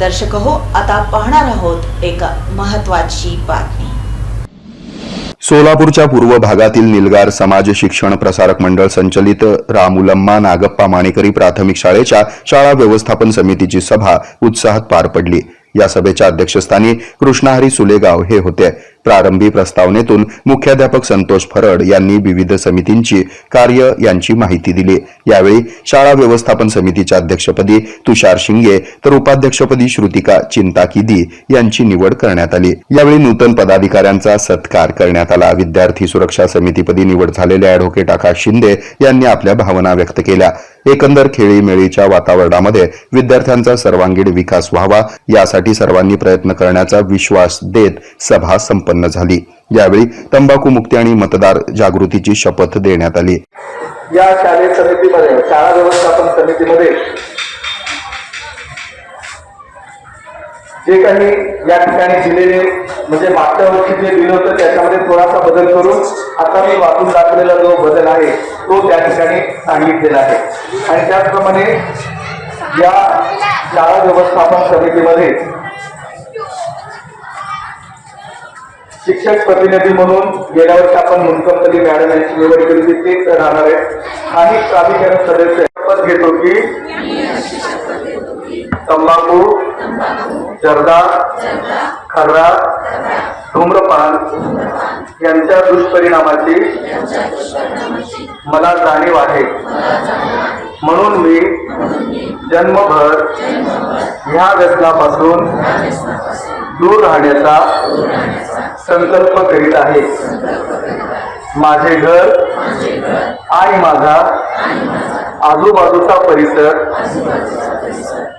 दर्शक हो आता पाहणार आहोत एक महत्वाची बातमी. सोलापूरच्या पूर्व भागातील निलगार समाज शिक्षण प्रसारक मंडळ संचलित रामुलम्मा नागप्पा माणेकरी प्राथमिक शाळेच्या शाळा व्यवस्थापन समितीची सभा उत्साहात पार पडली. या सभेच्या अध्यक्षस्थानी कृष्णहरी सुलेगाव हे होते. प्रारंभी प्रस्तावनेतून मुख्याध्यापक संतोष फरड यांनी विविध समितींची कार्य यांची माहिती दिली. यावेळी शाळा व्यवस्थापन समितीच्या अध्यक्षपदी तुषार शिंगे तर उपाध्यक्षपदी श्रुतिका चिंताकिदी यांची निवड करण्यात आली. यावेळी नूतन पदाधिकाऱ्यांचा सत्कार करण्यात आला. विद्यार्थी सुरक्षा समितीपदी निवड झालेल्या अॅडव्होकेट आकाश शिंदे यांनी आपल्या भावना व्यक्त केल्या. एकंदर खेळीमेळीच्या वातावरणामध्ये विद्यार्थ्यांचा सर्वांगीण विकास व्हावा यासाठी सर्वांनी प्रयत्न करण्याचा विश्वास देत सभा संपन्न झाली. यावेळी तंबाखू मुक्ती आणि मतदार जागृतीची शपथ देण्यात आली. या शालेय समितीमध्ये शाळा व्यवस्थापन समितीमध्ये जे काही या ठिकाणी दिलेले म्हणजे मागच्या वर्षी जे दिलं होतं त्याच्यामध्ये थोडासा बदल करून आता मी वाचून दाखवलेला जो बदल आहे तो त्या ठिकाणी सांगितलेला आहे. आणि त्याचप्रमाणे या शाळा व्यवस्थापन समितीमध्ये शिक्षक प्रतिनिधी म्हणून गेल्या वर्षी आपण मुनकमतली मॅडम यांची निवड केली होती तेच राहणार आहेत. आणि प्राधिकरण सदस्य शपथ घेतो की? तंबाखू जर्दा खर्रा धूम्रपान यांच्या दुष्परिणामाची मला जाणीव आहे. म्हणून मी जन्मभर ह्या व्यसनापासून दूर राहण्याचा संकल्प करीत आहे. माझे घर आणि माझा आजूबाजूचा परिसर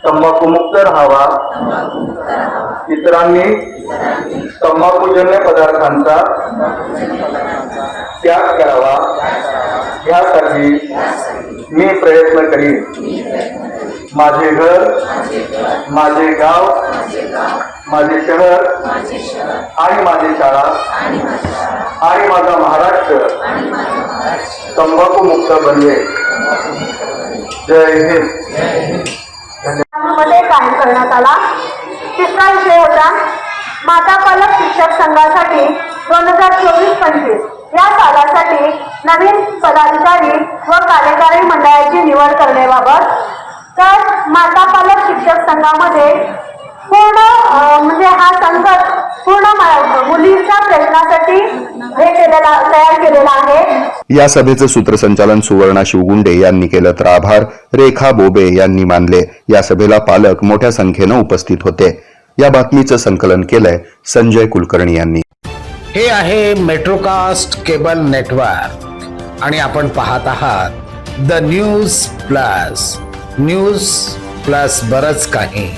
तंबाखूमुक्त राहावा. इतरांनी तंबाखूजन्य पदार्थांचा त्याग करावा. यासाठी मी प्रयत्न करीन. माझे घर माझे गाव माझे शहर आणि माझी शाळा आणि माझा महाराष्ट्र तंबाखू मुक्त बनवे. जय हिंद. मध्ये कायम करण्यात आला. तिसरा विषय होता माता पालक शिक्षक संघासाठी दोन हजार चोवीस पंचवीस. या सालासाठी नवीन पदाधिकारी व कार्यकारी मंडळाची निवड करण्याबाबत. तर माता पालक शिक्षक संघामध्ये पूर्ण म्हणजे हा संघ पूर्ण मुलींच्या प्रश्नासाठी हे केलेला तयार केलेला आहे. या सभेचं सूत्रसंचालन सुवर्णा शिवगुंडे यांनी केलं तर आभार. रेखा बोबे यांनी मानले. या सभेला पालक मोठ्या संख्येनं उपस्थित होते. या बातमीचं संकलन केलंय संजय कुलकर्णी यांनी. हे आहे मेट्रोकास्ट केबल नेटवर्क. आणि आपण पाहत आहात the news plus. News plus बरच काही.